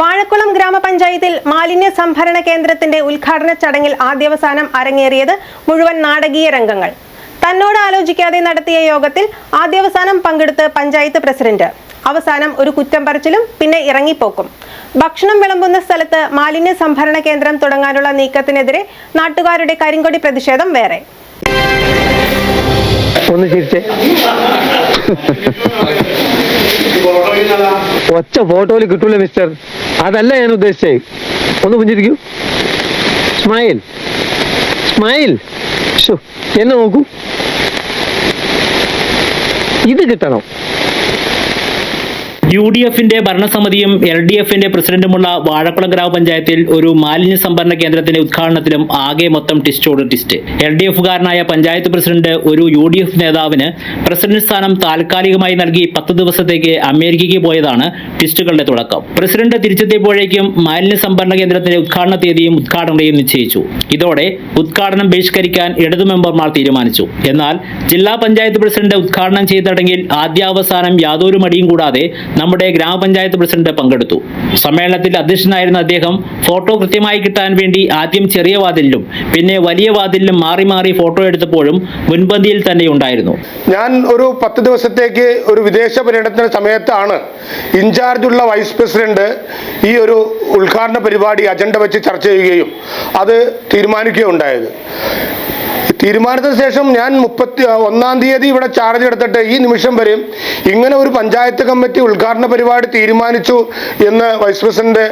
വാഴക്കുളം ഗ്രാമപഞ്ചായത്തിൽ മാലിന്യ സംഭരണ കേന്ദ്രത്തിന്റെ ഉദ്ഘാടന ചടങ്ങിൽ ആദ്യവസാനം അരങ്ങേറിയത് മുഴുവൻ നാടകീയ രംഗങ്ങൾ. തന്നോട് ആലോചിക്കാതെ നടത്തിയ യോഗത്തിൽ ആദ്യവസാനം പങ്കെടുത്ത് പഞ്ചായത്ത് പ്രസിഡന്റ്. അവസാനം ഒരു കുറ്റം പറച്ചിലും പിന്നെ ഇറങ്ങിപ്പോക്കും. ഭക്ഷണം വിളമ്പുന്ന സ്ഥലത്ത് മാലിന്യ സംഭരണ കേന്ദ്രം തുടങ്ങാനുള്ള നീക്കത്തിനെതിരെ നാട്ടുകാരുടെ കരിങ്കൊടി പ്രതിഷേധം വേറെ. ഒന്ന് ഒച്ച ഫോട്ടോയിൽ കിട്ടൂല മിസ്റ്റർ അതല്ല ഞാൻ ഉദ്ദേശിച്ചേ. ഒന്ന് പുഞ്ചിരിക്കൂ. സ്മൈൽ സ്മൈൽ എന്നെ നോക്കൂ. ഇത് കിട്ടണം. യു ഡി എഫിന്റെ ഭരണസമിതിയും എൽ ഡി എഫിന്റെ പ്രസിഡന്റുമുള്ള വാഴക്കുളം ഗ്രാമപഞ്ചായത്തിൽ ഒരു മാലിന്യ സംഭരണ കേന്ദ്രത്തിന്റെ ഉദ്ഘാടനത്തിലും ആകെ മൊത്തം ടിസ്റ്റോട് ടിസ്റ്റ് എൽ ഡി എഫുകാരനായ പഞ്ചായത്ത് പ്രസിഡന്റ് ഒരു യു ഡി എഫ് നേതാവിന് പ്രസിഡന്റ് സ്ഥാനം താൽക്കാലികമായി നൽകി പത്ത് ദിവസത്തേക്ക് അമേരിക്കയ്ക്ക് പോയതാണ് ടിസ്റ്റുകളുടെ തുടക്കം. പ്രസിഡന്റ് തിരിച്ചെത്തിയപ്പോഴേക്കും മാലിന്യ സംഭരണ കേന്ദ്രത്തിന്റെ ഉദ്ഘാടന തീയതിയും ഉദ്ഘാടനയും നിശ്ചയിച്ചു. ഇതോടെ ഉദ്ഘാടനം ബഹിഷ്കരിക്കാൻ ഇടതു മെമ്പർമാർ തീരുമാനിച്ചു. എന്നാൽ ജില്ലാ പഞ്ചായത്ത് പ്രസിഡന്റ് ഉദ്ഘാടനം ചെയ്ത ചടങ്ങിൽ ആദ്യാവസാനം യാതൊരു മടിയും കൂടാതെ നമ്മുടെ ഗ്രാമപഞ്ചായത്ത് പ്രസിഡന്റ് പങ്കെടുത്തു. സമ്മേളനത്തിൽ അധ്യക്ഷനായിരുന്ന അദ്ദേഹം ഫോട്ടോ കൃത്യമായി കിട്ടാൻ വേണ്ടി ആദ്യം ചെറിയ വാതിലിലും പിന്നെ വലിയ വാതിലിലും മാറി മാറി ഫോട്ടോ എടുത്തപ്പോഴും മുൻപന്തിയിൽ തന്നെ ഉണ്ടായിരുന്നു. ഞാൻ ഒരു പത്ത് ദിവസത്തേക്ക് ഒരു വിദേശ പര്യടനത്തിന് സമയത്താണ് ഇൻചാർജുള്ള വൈസ് പ്രസിഡന്റ് ഈ ഒരു ഉദ്ഘാടന പരിപാടി അജണ്ട വെച്ച് ചർച്ച ചെയ്യുകയും അത് തീരുമാനിക്കുകയും തീരുമാനിക്കുകയുണ്ടായത്. തീരുമാനത്തിന് ശേഷം ഞാൻ മുപ്പത്തി ഒന്നാം തീയതി ഇവിടെ ചാർജ് എടുത്തിട്ട് ഈ നിമിഷം വരെയും ഇങ്ങനെ ഒരു പഞ്ചായത്ത് കമ്മിറ്റി ഉദ്ഘാടന പരിപാടി തീരുമാനിച്ചു എന്ന് വൈസ് പ്രസിഡന്റ്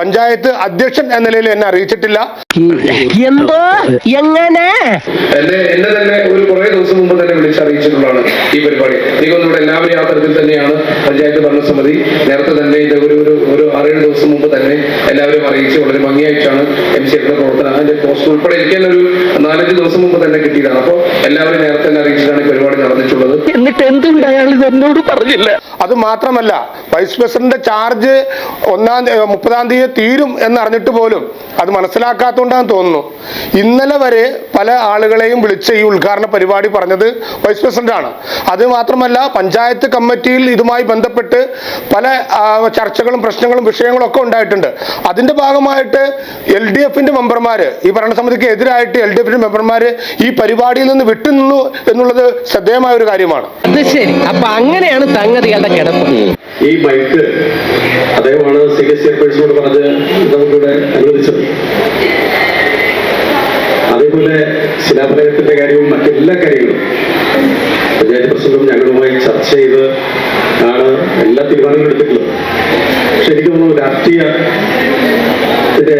പഞ്ചായത്ത് അധ്യക്ഷൻ എന്ന നിലയിൽ എന്നെ അറിയിച്ചിട്ടില്ല. എന്തോ? എങ്ങനെ? എന്നെ എന്നെ തന്നെ ഒരു കുറേ ദിവസം മുമ്പ് തന്നെ വിളിച്ചറിയിച്ചിട്ടുള്ളതാണ് ഈ പരിപാടി. എല്ലാവരും ആ തരത്തിൽ തന്നെയാണ് പഞ്ചായത്ത് ഭരണസമിതി. നേരത്തെ തന്നെ ഇത് ഒരു ഒരു ഒരു ആറേഴ് ദിവസം മുമ്പ് തന്നെ എല്ലാവരും അറിയിച്ച് വളരെ ഭംഗിയായിട്ടാണ് എം സി എയുടെ പ്രവർത്തനം. അതിന്റെ പോസ്റ്റ് ഉൾപ്പെടെ എനിക്ക് തന്നെ ഒരു നാലഞ്ച് ദിവസം മുമ്പ് തന്നെ കിട്ടിയതാണ്. അപ്പോൾ എല്ലാവരും നേരത്തെ തന്നെ അറിയിച്ചിട്ടാണ് പരിപാടി നടന്നിട്ടുള്ളത്. എന്നിട്ട് എന്തുകൊണ്ട് അയാൾ ഇത് എന്നോട് പറഞ്ഞില്ല? അത് മാത്രമല്ല വൈസ് പ്രസിഡന്റ് ചാർജ് ഒന്നാം മുപ്പതാം തീയതി തീരും എന്നറിഞ്ഞിട്ട് പോലും അത് മനസ്സിലാക്കാത്തതുകൊണ്ടാണ് തോന്നുന്നു. ഇന്നലെ വരെ പല ആളുകളെയും വിളിച്ച് ഈ ഉദ്ഘാടന പരിപാടി പറഞ്ഞത് വൈസ് പ്രസിഡന്റാണ് അത് മാത്രമല്ല പഞ്ചായത്ത് കമ്മിറ്റിയിൽ ഇതുമായി ബന്ധപ്പെട്ട് പല ചർച്ചകളും പ്രശ്നങ്ങളും വിഷയങ്ങളും ഒക്കെ ഉണ്ടായിട്ടുണ്ട്. അതിന്റെ ഭാഗമായിട്ട് എൽ ഡി എഫിന്റെ മെമ്പർമാര് ഈ ഭരണസമിതിക്ക് എതിരായിട്ട് എൽ ഡി എഫിന്റെ മെമ്പർമാര് ഈ പരിപാടിയിൽ നിന്ന് വിട്ടുനിന്നു എന്നുള്ളത് ശ്രദ്ധേയമായ ഒരു കാര്യമാണ്. അത് ശരി. അപ്പൊ അങ്ങനെയാണ് സംഗതികളുടെ കിടപ്പ് ഈ മൈക്ക് അദ്ദേഹമാണ് സി കെ ചെയർപേഴ്സണോട് പറഞ്ഞത് നമുക്കിവിടെ അനുവദിച്ചത്. അതേപോലെ ശിലാഫലകത്തിന്റെ കാര്യവും മറ്റെല്ലാ കാര്യങ്ങളും പഞ്ചായത്ത് പ്രസിഡന്റും ഞങ്ങളുമായി ചർച്ച ചെയ്ത് ആണ് എല്ലാ തീരുമാനങ്ങളും എടുത്തിട്ടുള്ളത്. പക്ഷെ എനിക്ക് തോന്നുന്നു രാഷ്ട്രീയത്തിന്റെ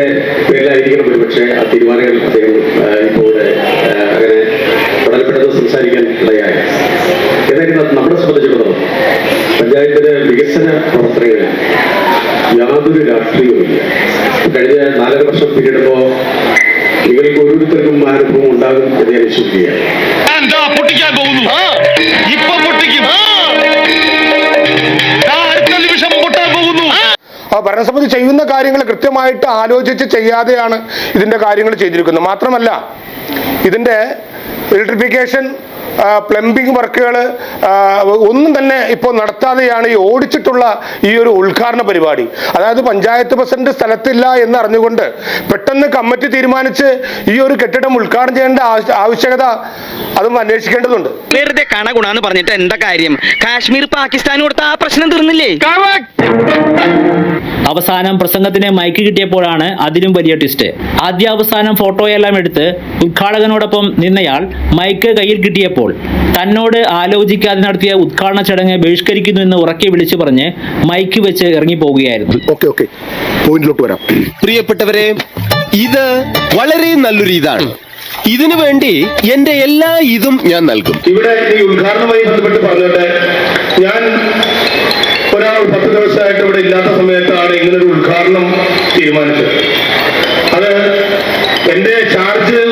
പേരിലായിരിക്കണം ഒരുപക്ഷെ ആ തീരുമാനങ്ങൾ അദ്ദേഹം സംസാരിക്കാൻ ഇടയായി ഏതായാലും നമ്മളെ സംബന്ധിച്ചിടത്തോളം. പഞ്ചായത്തിലെ വികസന പ്രവർത്തനങ്ങളിൽ യാതൊരു രാഷ്ട്രീയവുമില്ല. കഴിഞ്ഞ നാലര വർഷം പിന്നിടുമ്പോ ഇവർക്ക് ഓരോരുത്തർക്കും ആ അനുഭവം ഉണ്ടാകും എന്ന് ഞാൻ വിശ്വസിക്കുകയാണ്. പൊട്ടിക്കാൻ പോകുന്നു? ഇപ്പൊ പൊട്ടിക്കും. ഭരണസമിതി ചെയ്യുന്ന കാര്യങ്ങൾ കൃത്യമായിട്ട് ആലോചിച്ച് ചെയ്യാതെയാണ് ഇതിന്റെ കാര്യങ്ങൾ ചെയ്തിരിക്കുന്നത്. മാത്രമല്ല ഇതിന്റെ ഇലക്ട്രിഫിക്കേഷൻ പ്ലംബിംഗ് വർക്കുകൾ ഒന്നും തന്നെ ഇപ്പോൾ നടത്താതെയാണ് ഈ ഓടിച്ചിട്ടുള്ള ഈ ഒരു ഉദ്ഘാടന പരിപാടി. അതായത് പഞ്ചായത്ത് പ്രസിഡന്റ് സ്ഥലത്തില്ല എന്ന് അറിഞ്ഞുകൊണ്ട് പെട്ടെന്ന് കമ്മിറ്റി തീരുമാനിച്ച് ഈ ഒരു കെട്ടിടം ഉദ്ഘാടനം ചെയ്യേണ്ട ആവശ്യകത അതും അന്വേഷിക്കേണ്ടതുണ്ട്. വെറുതെ കണകുണാന്ന് പറഞ്ഞിട്ട് എന്താ കാര്യം? കാശ്മീർ പാകിസ്ഥാൻ കൊടുത്ത ആ പ്രശ്നം തീർന്നില്ലേ? അവസാനം പ്രസംഗത്തിന് മൈക്ക് കിട്ടിയപ്പോഴാണ് അതിലും വലിയ ട്വിസ്റ്റ് ആദ്യാവസാനം ഫോട്ടോയെല്ലാം എടുത്ത് ഉദ്ഘാടകനോടൊപ്പം നിന്നയാൾ മൈക്ക് കയ്യിൽ കിട്ടിയപ്പോൾ തന്നോട് ആലോചിക്കാതെ നടത്തിയ ഉദ്ഘാടന ചടങ്ങ് ബഹിഷ്കരിക്കുന്നു എന്ന് ഉറക്കെ വിളിച്ചു പറഞ്ഞ് മൈക്ക് വെച്ച് ഇറങ്ങിപ്പോവുകയായിരുന്നു. Okay okay. പോയിന്റിലോട്ട് വരാം. പ്രിയപ്പെട്ടവരെ ഇത് വളരെ നല്ലൊരു ഇതാണ്. ഇതിനു വേണ്ടി എന്റെ എല്ലാ ഇതും ഞാൻ നൽകും. ഇവിടെ ഈ ഉദ്ഘാടനവുമായി ബന്ധപ്പെട്ട് പറഞ്ഞോട്ടെ ഞാൻ ഒരാൾ പത്ത് ദിവസമായിട്ട് ഇവിടെ ഇല്ലാത്ത സമയത്താണ് ഇങ്ങനൊരു ഉദ്ഘാടനം തീരുമാനിച്ചത്. അത് എന്റെ ചാർജ്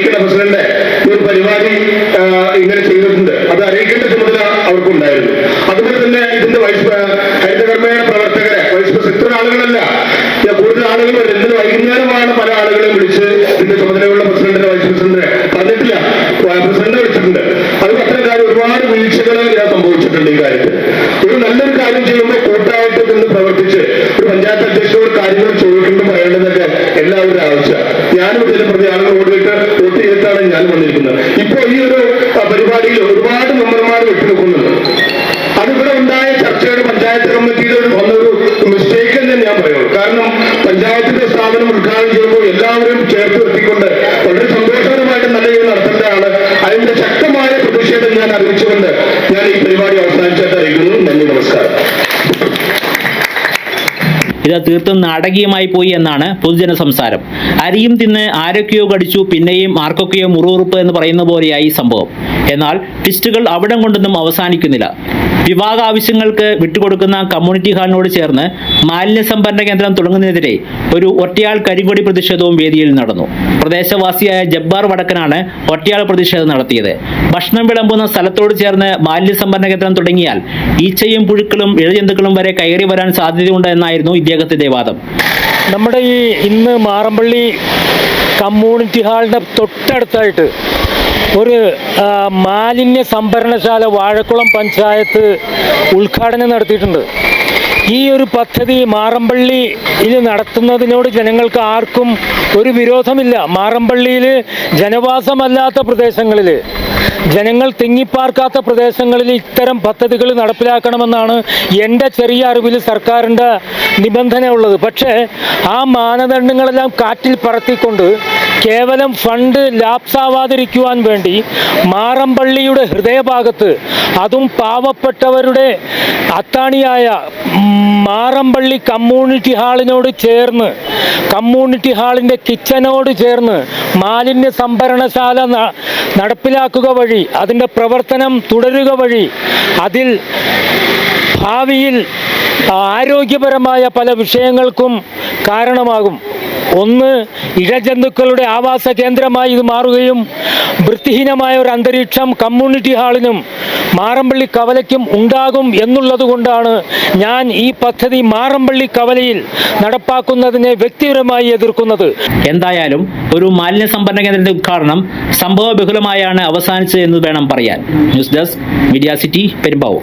അമേരിക്കയുടെ പ്രസിഡന്റ് ഒരു പരിപാടി ഇങ്ങനെ ചെയ്തിട്ടുണ്ട്. അത് അറിയിക്കേണ്ട ചുമതല അവർക്കുണ്ടായിരുന്നു. അതുപോലെ തന്നെ ഇതിന്റെ വൈസ് ഹരിതകർമ്മയുടെ പ്രവർത്തകരെ വൈസ് പ്രസിഡന്റ് ഇത്ര ആളുകളല്ല. കൂടുതൽ ആളുകൾ ഇന്നലെ വൈകുന്നേരമാണ് പല ആളുകളെയും വിളിച്ച് ഇതിന്റെ ചുമതലയുള്ള പ്രസിഡന്റിനെ വൈസ് പ്രസിഡന്റിനെ പറഞ്ഞിട്ടില്ല. പ്രസിഡന്റ് വിളിച്ചിട്ടുണ്ട്. അത് അത്തരം കാര്യം ഒരുപാട് വീഴ്ചകൾ ഞാൻ സംഭവിച്ചിട്ടുണ്ട് ഈ കാര്യത്തിൽ. ഒരു നല്ലൊരു കാര്യം ചെയ്യുമ്പോൾ കൂട്ടായിട്ട് നിന്ന് പ്രവർത്തിച്ച് ഒരു പഞ്ചായത്ത് അധ്യക്ഷനോട് കാര്യങ്ങൾ ചോദിക്കുന്നുണ്ട് പറയേണ്ടത് വന്നിരിക്കുന്നത്. ഇപ്പൊ ഈ ഒരു പരിപാടിയിൽ ഒരുപാട് മെമ്പർമാർ വിട്ടുനിൽക്കുന്നുണ്ട്. അതിവിടെ ഉണ്ടായ ചർച്ചയുടെ പഞ്ചായത്ത് കമ്മിറ്റിയിൽ ഒരു വന്നൊരു മിസ്റ്റേക്ക് എന്ന് ഞാൻ പറയുള്ളൂ. കാരണം പഞ്ചായത്തിന്റെ സ്ഥാപനം ഉദ്ഘാടനം ചെയ്യുമ്പോൾ എല്ലാവരും ചേർത്ത് നിർത്തിക്കൊണ്ട് വളരെ സന്തോഷകരമായിട്ട് നല്ല രീതിയിൽ നടത്തേണ്ടതാണ് അതിന്റെ ശക്തമായ പ്രതിഷേധം ഞാൻ അറിയിച്ചുകൊണ്ട് ഞാൻ ഈ പരിപാടി അവസാനിച്ചായിട്ട് അറിയിക്കുന്നു നന്ദി നമസ്കാരം ഇത് തീർത്തും നാടകീയമായി പോയി എന്നാണ് പൊതുജന സംസാരം. അരിയും തിന്ന് ആരൊക്കെയോ കടിച്ചു പിന്നെയും ആർക്കൊക്കെയോ മുറുറുപ്പ് എന്ന് പറയുന്ന പോലെയായി സംഭവം. എന്നാൽ ട്വിസ്റ്റുകൾ അവിടം കൊണ്ടൊന്നും അവസാനിക്കുന്നില്ല. വിവാഹ ആവശ്യങ്ങൾക്ക് വിട്ടുകൊടുക്കുന്ന കമ്മ്യൂണിറ്റി ഹാളിനോട് ചേർന്ന് മാലിന്യ സംഭരണ കേന്ദ്രം തുടങ്ങുന്നതിനെതിരെ ഒരു ഒറ്റയാൾ കരിങ്കൊടി പ്രതിഷേധവും വേദിയിൽ നടന്നു. പ്രദേശവാസിയായ ജബ്ബാർ വടക്കനാണ് ഒറ്റയാൾ പ്രതിഷേധം നടത്തിയത്. ഭക്ഷണം വിളമ്പുന്ന സ്ഥലത്തോട് ചേർന്ന് മാലിന്യ സംഭരണ കേന്ദ്രം തുടങ്ങിയാൽ ഈച്ചയും പുഴുക്കളും ഇഴജന്തുക്കളും വരെ കയറി വരാൻ സാധ്യതയുണ്ട് എന്നായിരുന്നു ഇദ്ദേഹത്തിന്റെ വാദം. നമ്മുടെ ഈ ഇന്ന് മാറമ്പള്ളി കമ്മ്യൂണിറ്റി ഹാളിന്റെ തൊട്ടടുത്തായിട്ട് ഒരു മാലിന്യ സംഭരണശാല വാഴക്കുളം പഞ്ചായത്ത് ഉദ്ഘാടനം നടത്തിയിട്ടുണ്ട്. ഈ ഒരു പദ്ധതി മാറമ്പള്ളിയിൽ നടത്തുന്നതിനോട് ജനങ്ങൾക്ക് ആർക്കും ഒരു വിരോധമില്ല. മാറമ്പള്ളിയിൽ ജനവാസമല്ലാത്ത പ്രദേശങ്ങളിൽ ജനങ്ങൾ തിങ്ങിപ്പാർക്കാത്ത പ്രദേശങ്ങളിൽ ഇത്തരം പദ്ധതികൾ നടപ്പിലാക്കണമെന്നാണ് എന്റെ ചെറിയ അറിവിൽ സർക്കാരിന്റെ നിബന്ധന ഉള്ളത് പക്ഷേ ആ മാനദണ്ഡങ്ങളെല്ലാം കാറ്റിൽ പറത്തിക്കൊണ്ട് കേവലം ഫണ്ട് ലാപ്സാവാതിരിക്കുവാൻ വേണ്ടി മാറമ്പള്ളിയുടെ ഹൃദയഭാഗത്ത് അതും പാവപ്പെട്ടവരുടെ അത്താണിയായ മാറമ്പള്ളി കമ്മ്യൂണിറ്റി ഹാളിനോട് ചേർന്ന് കമ്മ്യൂണിറ്റി ഹാളിന്റെ കിച്ചനോട് ചേർന്ന് മാലിന്യ സംഭരണശാല നടപ്പിലാക്കുക വഴി അതിന്റെ പ്രവർത്തനം തുടരുക വഴി അതിൽ ഭാവിയിൽ ആരോഗ്യപരമായ പല വിഷയങ്ങൾക്കും കാരണമാകും. ഒന്ന് ഇഴജന്തുക്കളുടെ ആവാസ കേന്ദ്രമായി ഇത് മാറുകയും വൃത്തിഹീനമായ ഒരു അന്തരീക്ഷം കമ്മ്യൂണിറ്റി ഹാളിനും മാറമ്പള്ളി കവലയ്ക്കും ഉണ്ടാകും എന്നുള്ളതുകൊണ്ടാണ് ഞാൻ ഈ പദ്ധതി മാറമ്പള്ളി കവലയിൽ നടപ്പാക്കുന്നതിനെ വ്യക്തിപരമായി എതിർക്കുന്നത്. എന്തായാലും ഒരു മാലിന്യ സംഭരണ കേന്ദ്രത്തിന്റെ ഉദ്ഘാടനം സംഭവ ബഹുലമായാണ് അവസാനിച്ചത് എന്ന് വേണം പറയാൻ. News desk media city Perumbavoor.